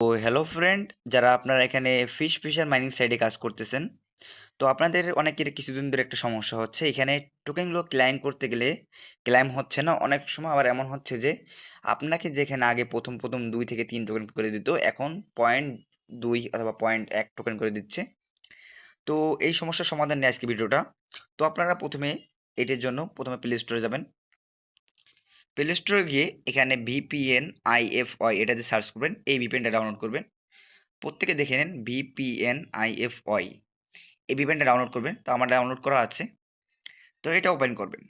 তো hello friend যারা আপনারা এখানে ফিশ ফিশার মাইনিং সাইডে কাজ করতেছেন, তো আপনাদের অনেকের কিছুদিন ধরে একটা সমস্যা হচ্ছে। এখানে টোকেন টোকেনগুলো ক্লাইম করতে গেলে ক্লাইম হচ্ছে না, অনেক সময় আবার এমন হচ্ছে যে আপনাকে যেখানে আগে প্রথম প্রথম দুই থেকে তিন টোকেন করে দিত, এখন পয়েন্ট দুই অথবা পয়েন্ট এক টোকেন করে দিচ্ছে। তো এই সমস্যার সমাধান নিয়ে আজকে ভিডিওটা তো আপনারা প্রথমে এটির জন্য প্রথমে প্লে স্টোরে যাবেন। প্লে স্টোরে গিয়ে এখানে ভিপিএন আইএফওয়াই এটাতে সার্চ করবেন, এই ভিপিএনটা ডাউনলোড করবেন। প্রত্যেকে দেখে নেন ভিপিএন আইএফওয়াই এই ভিপিএনটা ডাউনলোড করবেন, তো আমার ডাউনলোড করা আছে। তো এটা ওপেন করবেন।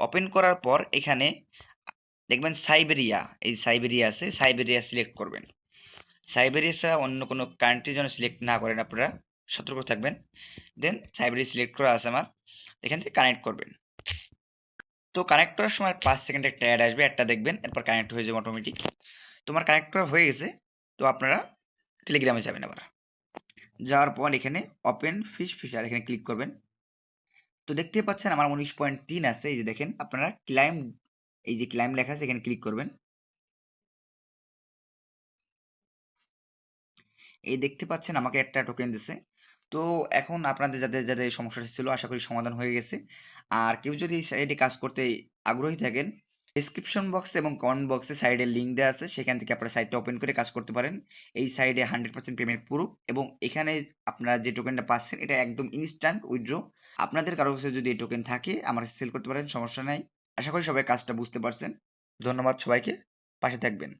ওপেন করার পর এখানে দেখবেন সাইবেরিয়া এই সাইবেরিয়া আছে সাইবেরিয়া সিলেক্ট করবেন। সাইবেরিয়া ছাড়া অন্য কোনো কান্ট্রি যেন সিলেক্ট না করেন আপনারা, সতর্ক থাকবেন। দেন সাইবেরিয়া সিলেক্ট করা আছে আমার, এখান থেকে কানেক্ট করবেন। তো কানেক্ট করার সময় পাঁচ সেকেন্ড একটা অ্যাড আসবে, একটা দেখবেন, এরপর কানেক্ট হয়ে যাবে অটোমেটিক তোমার কানেক্ট করা হয়ে গেছে, তো আপনারা টেলিগ্রামে যাবেন আবার। যাওয়ার পর এখানে ওপেন ফিশ ফিশার এখানে ক্লিক করবেন। তো দেখতে পাচ্ছেন আমার উনিশ পয়েন্ট তিন আছে, এই যে দেখেন, আপনারা ক্লাইম এই যে ক্লাইম লেখা আছে, এখানে ক্লিক করবেন। এই দেখতে পাচ্ছেন আমাকে একটা টোকেন দিছে। তো এখন আপনাদের যাদের যাদের এই সমস্যাটা ছিল আশা করি সমাধান হয়ে গেছে। আর কেউ যদি সাইডে কাজ করতে আগ্রহী থাকেন ডিসক্রিপশন বক্স এবং কমেন্ট বক্সে সাইডে লিঙ্ক দেওয়া আছে। সেখান থেকে আপনারা সাইটটা ওপেন করে কাজ করতে পারেন। এই সাইডে হান্ড্রেড পার্সেন্ট পেমেন্ট প্রুফ এবং এখানে আপনারা যে টোকেনটা পাচ্ছেন, এটা একদম ইনস্ট্যান্ট উইথড্র আপনাদের কারও কাছে যদি এই টোকেন থাকে, আমার সেল করতে পারেন, সমস্যা নাই। আশা করি সবাই কাজটা বুঝতে পারছেন। ধন্যবাদ সবাইকে। পাশে থাকবেন।